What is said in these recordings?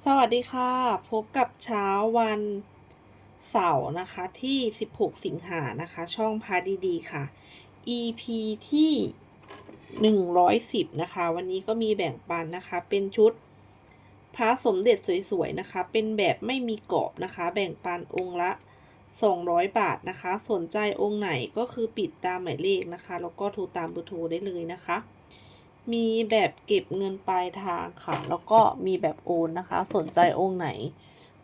สวัสดีค่ะ พบกับเช้าวันเสาร์นะคะที่ 16 สิงหานะคะ ช่องพาดีๆค่ะ EP ที่ 110 นะคะ วันนี้ก็มีแบ่งปันนะคะ เป็นชุดพระสมเด็จสวยๆนะคะ เป็นแบบไม่มีกรอบนะคะ แบ่งปันองค์ละ 200 บาทนะคะ สนใจองค์ไหนก็คือปิดตามหมายเลขนะคะ แล้วก็โทรตามเบอร์โทรได้เลยนะคะ มีแบบเก็บเงินปลายทางค่ะ แล้วก็มีแบบโอนนะคะ สนใจองค์ไหน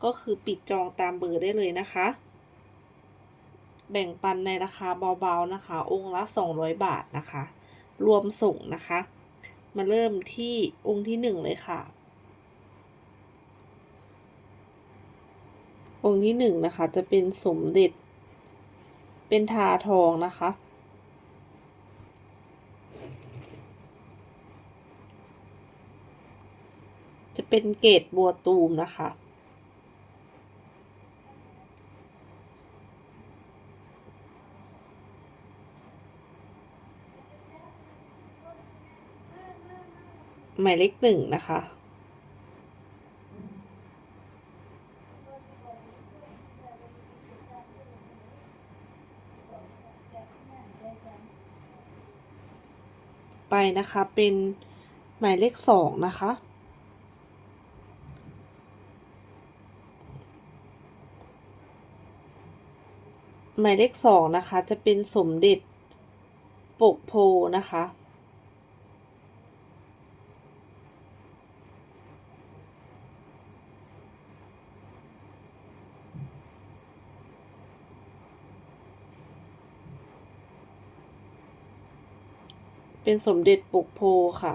ก็คือปิดจองตามเบอร์ได้เลยนะคะ แบ่งปันในราคาเบาๆนะคะ องค์ละ 200 บาทนะคะ รวมส่งนะคะ มาเริ่มที่องค์ที่หนึ่งเลยค่ะ องค์ที่หนึ่งนะคะ จะเป็นสมเด็จ เป็นทาทองนะคะ จะเป็นเกรดบัวตูมนะคะ หมายเลขหนึ่งนะคะไปนะคะเป็นหมายเลขสองนะคะ หมายเลขสองนะคะ จะเป็นสมเด็จปกโพนะคะ เป็นสมเด็จปกโพค่ะ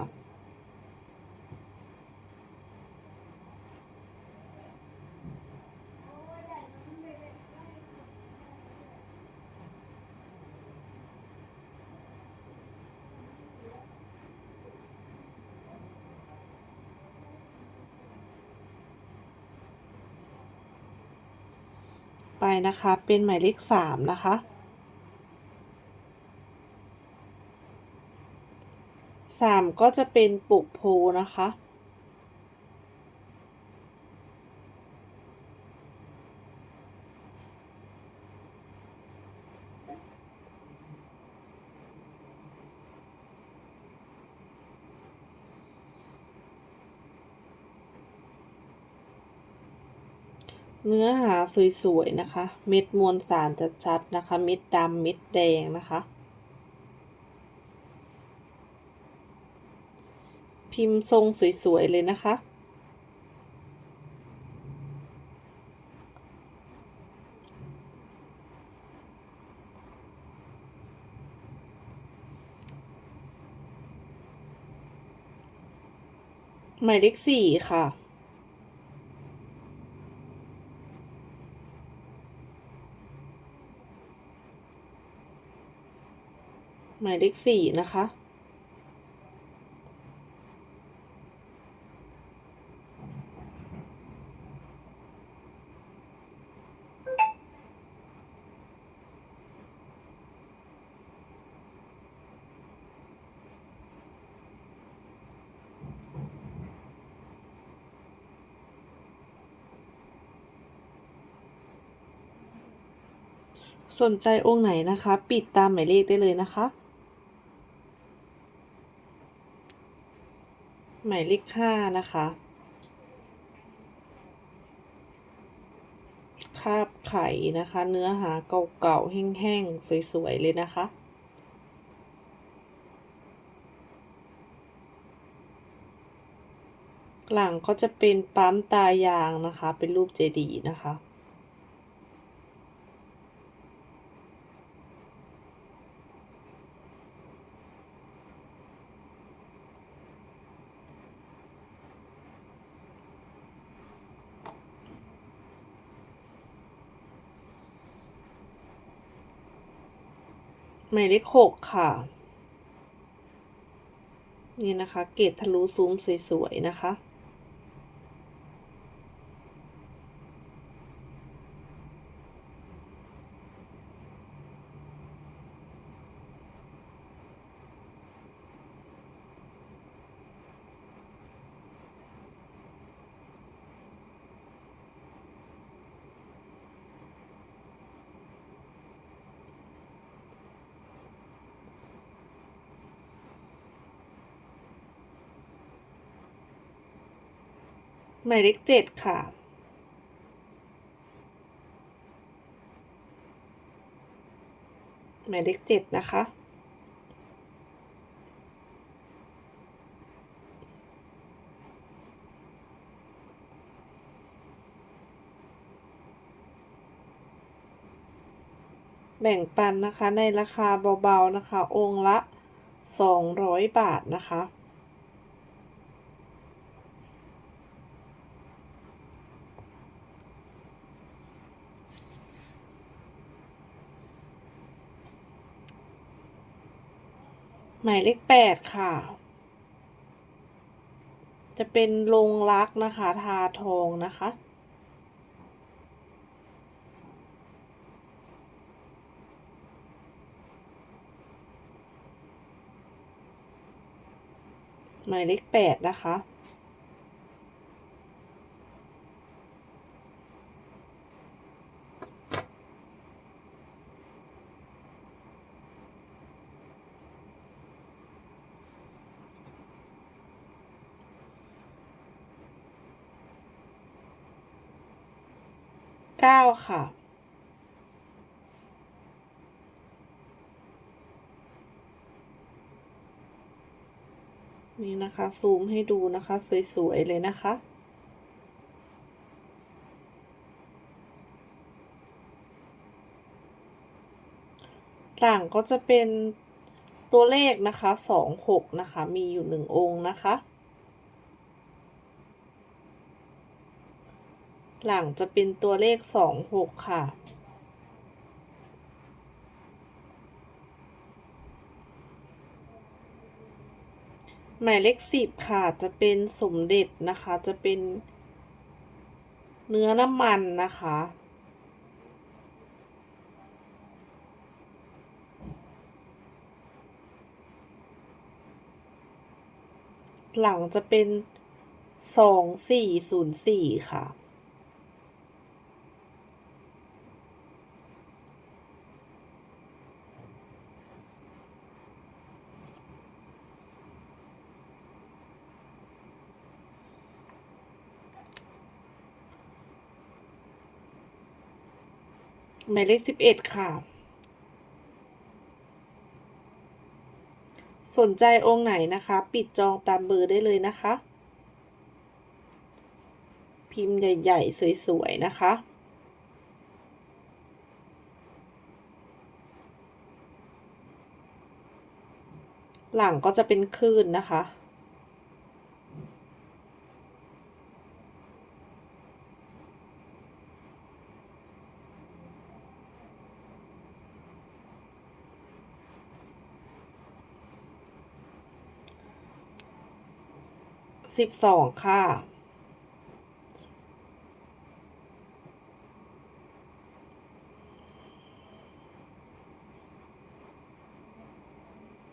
นะคะ เป็นหมายเลขสามนะคะสามก็จะเป็นปุกโพนะคะ เนื้อหาสวยๆนะคะ เม็ดมวลสารชัดๆนะคะ เม็ดดำเม็ดแดงนะคะ พิมพ์ทรงสวยๆเลยนะคะ หมายเลขสี่ค่ะ หมายเลขสี่นะคะ สนใจองค์ไหนนะคะ ปิดตามหมายเลขได้เลยนะคะ มายเลขห้านะคะ คาบไข่นะคะ เนื้อหาเก่าๆแห้งๆ สวยๆ เลยนะคะ หลังก็จะเป็นปั๊มตายางนะคะ เป็นรูปเจดีย์นะคะ หมายเลขหกค่ะ นี่นะคะ เกตทะลุซุ้มสวยๆนะคะ ห หมายเลขเจ็ดค่ะ หมายเลขเจ็ดนะคะ แบ่งปันนะคะในราคาเบาๆนะคะ องค์ละ 200 บาทนะคะ หมายเลขแปดค่ะ จะเป็นลงรักนะคะ ทาทองนะคะหมายเลขแปดนะคะ เก้าค่ะ นี่นะคะ ซูมให้ดูนะคะ สวย ๆ เลยนะคะหลังก็จะเป็นตัวเลขนะคะสองหกนะคะ มีอยู่หนึ่งองค์นะคะ หลังจะเป็นตัวเลขสองหกค่ะ หมายเลขสิบค่ะจะเป็นสมเด็จนะคะจะเป็นเนื้อน้ำมันนะคะ หลังจะเป็นสองสี่ศูนย์สี่ค่ะ หมายเลขสิบเอ็ดค่ะ สนใจองค์ไหนนะคะ ปิดจองตามเบอร์ได้เลยนะคะ พิมพ์ใหญ่ ๆ สวย ๆ นะคะหลังก็จะเป็นคลื่นนะคะ สิบสองค่ะ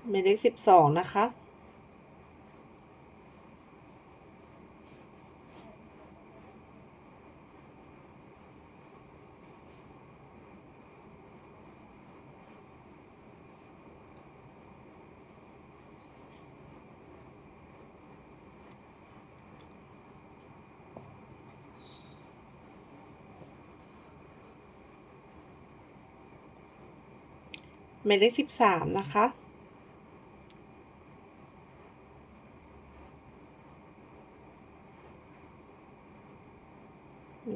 หมายเลขสิบสองนะคะ หมายเลขสิบสามนะคะ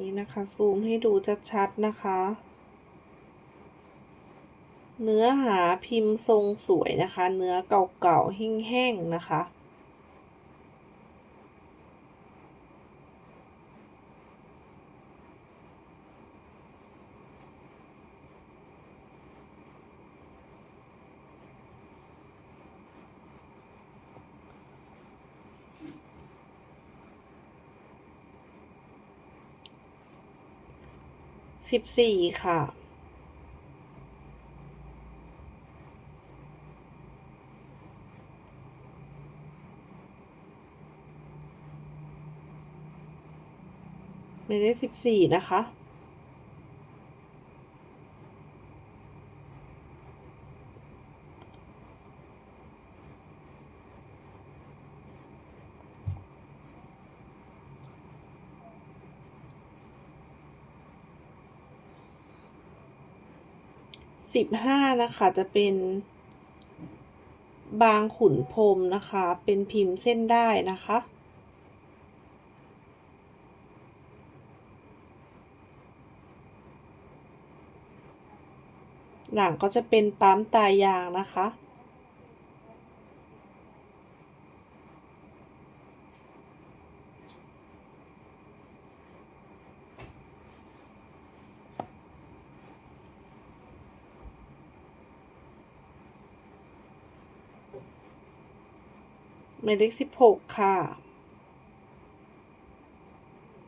นี่นะคะ ซูมให้ดูชัดๆนะคะ เนื้อหาพิมพ์ทรงสวยนะคะ เนื้อเก่าๆแห้งๆนะคะ สิบสี่ค่ะ ไม่ได้สิบสี่นะคะ สิบห้านะคะจะเป็นบางขุนพรมนะคะ เป็นพิมพ์เส้นได้นะคะ หลังก็จะเป็นปั๊มตายางนะคะ หมายเลขสิบหกค่ะ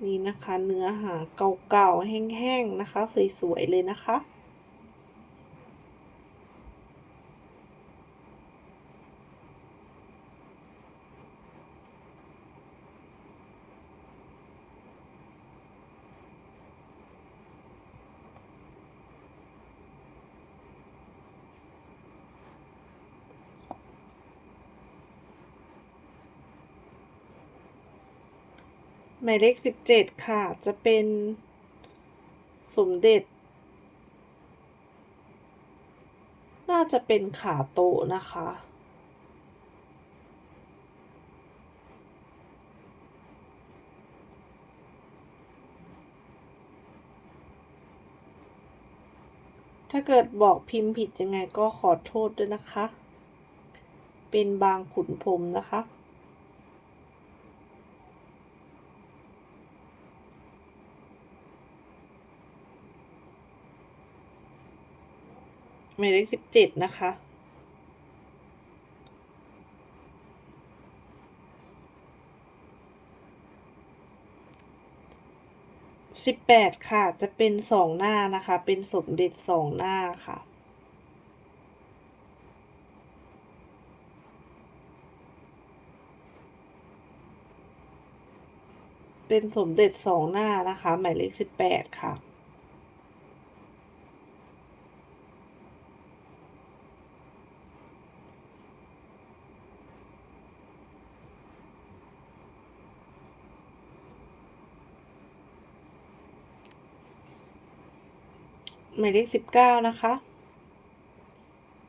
นี่นะคะเนื้อหาเก่าๆแห้งๆนะคะ สวยๆเลยนะคะ หมายเลขสิบเจ็ดค่ะ จะเป็นสมเด็จ น่าจะเป็นขาโตนะคะ ถ้าเกิดบอกพิมพ์ผิดยังไงก็ขอโทษด้วยนะคะ เป็นบางขุนพรมนะคะ หมายเลขสิบเจ็ดนะคะ สิบแปดค่ะ จะเป็นสองหน้านะคะ เป็นสมเด็จสองหน้าค่ะเป็นสมเด็จสองหน้านะคะ หมายเลขสิบแปดค่ะ หมายเลขสิบเก้านะคะ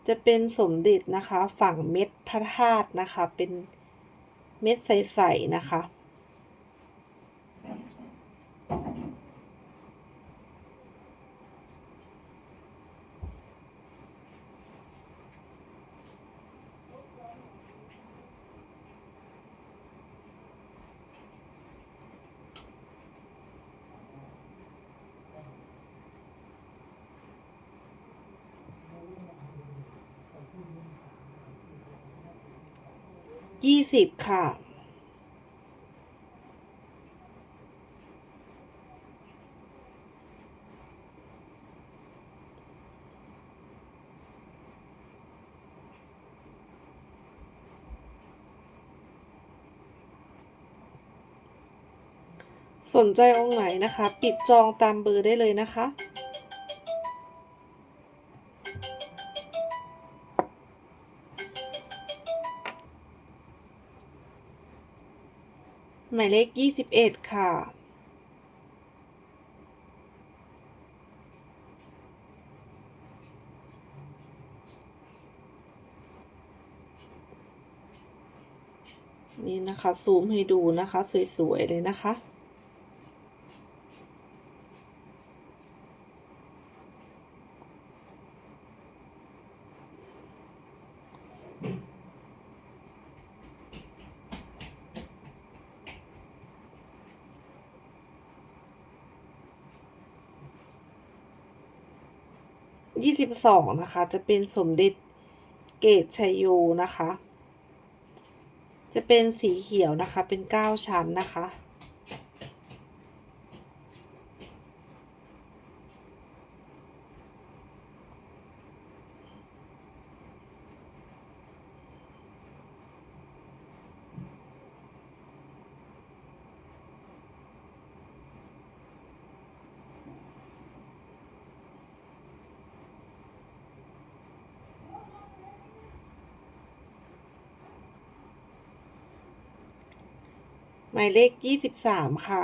จะเป็นสมเด็จนะคะ ฝั่งเม็ดพระธาตุนะคะ เป็นเม็ดใสๆนะคะ ยี่ สิบค่ะ สนใจองค์ไหนนะคะ ปิดจองตามเบอร์ได้เลยนะคะ มายเลขยี่สิบเอ็ดค่ะ นี่นะคะ ซูมให้ดูนะคะ สวย ๆ เลยนะคะ ยี่สิบสองนะคะ จะเป็นสมเด็จเกตชัยโยนะคะ จะเป็นสีเขียวนะคะ เป็นเก้าชั้นนะคะ มายเลขยี่สิบสามค่ะ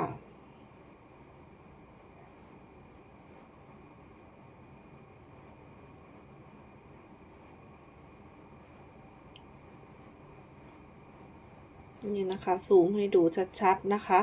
นี่นะคะ ซูมให้ดูชัด ๆ นะคะ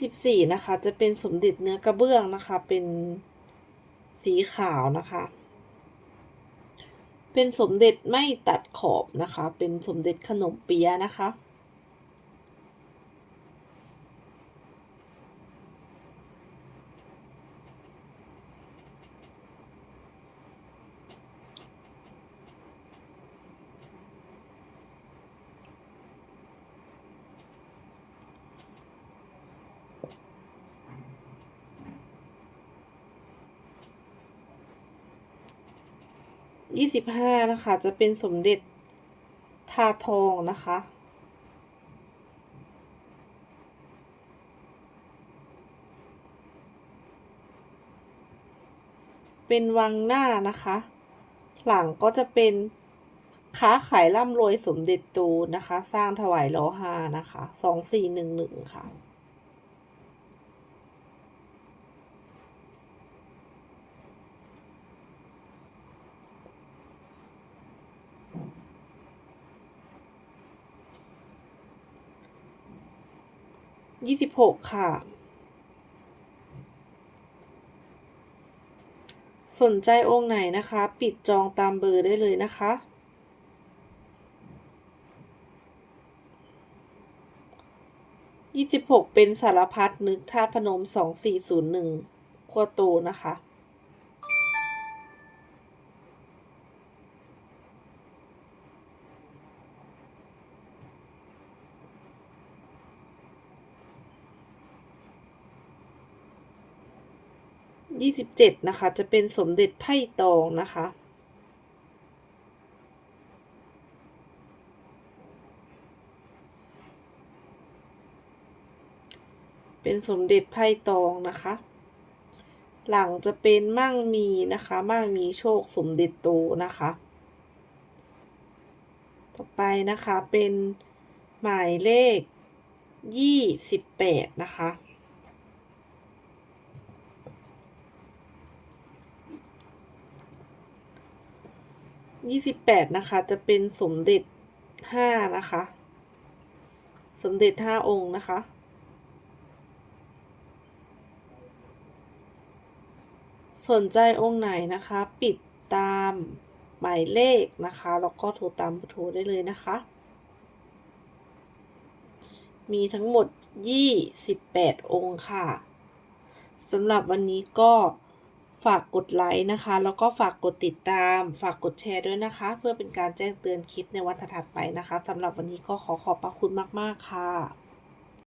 ่สิบสี่นะคะ จะเป็นสมเด็จเนื้อกระเบื้องนะคะ เป็นสีขาวนะคะ เป็นสมเด็จไม่ตัดขอบนะคะ เป็นสมเด็จขนมเปี๊ยะนะคะ ยี่สิบห้านะคะ จะเป็นสมเด็จทาทองนะคะ เป็นวังหน้านะคะ หลังก็จะเป็นค้าขายร่ำรวยสมเด็จโตนะคะ สร้างถวายล้อฮานะคะสองสี่หนึ่งหนึ่งค่ะ ยี่สิบหกค่ะ สนใจองค์ไหนนะคะ ปิดจองตามเบอร์ได้เลยนะคะ ยี่สิบหกเป็นสารพัดนึกธาตุพนมสองสี่ศูนย์หนึ่งขั้วโตนะคะ ยี่สิบเจ็ดนะคะ จะเป็นสมเด็จไพ่ตองนะคะ เป็นสมเด็จไพ่ตองนะคะ หลังจะเป็นมั่งมีนะคะ มั่งมีโชคสมเด็จโตนะคะ ต่อไปนะคะเป็นหมายเลขยี่สิบแปดนะคะ ยี่สิบแปดนะคะ จะเป็นสมเด็จห้านะคะ สมเด็จห้าองค์นะคะ สนใจองค์ไหนนะคะ ปิดตามหมายเลขนะคะ แล้วก็โทรตามโทรได้เลยนะคะ มีทั้งหมด 28 องค์ค่ะ สำหรับวันนี้ก็ ฝากกดไลค์นะคะ แล้วก็ฝากกดติดตาม ฝากกดแชร์ด้วยนะคะ เพื่อเป็นการแจ้งเตือนคลิปในวันถัดไปนะคะสำหรับวันนี้ก็ขอขอบพระคุณมาก ๆ ค่ะ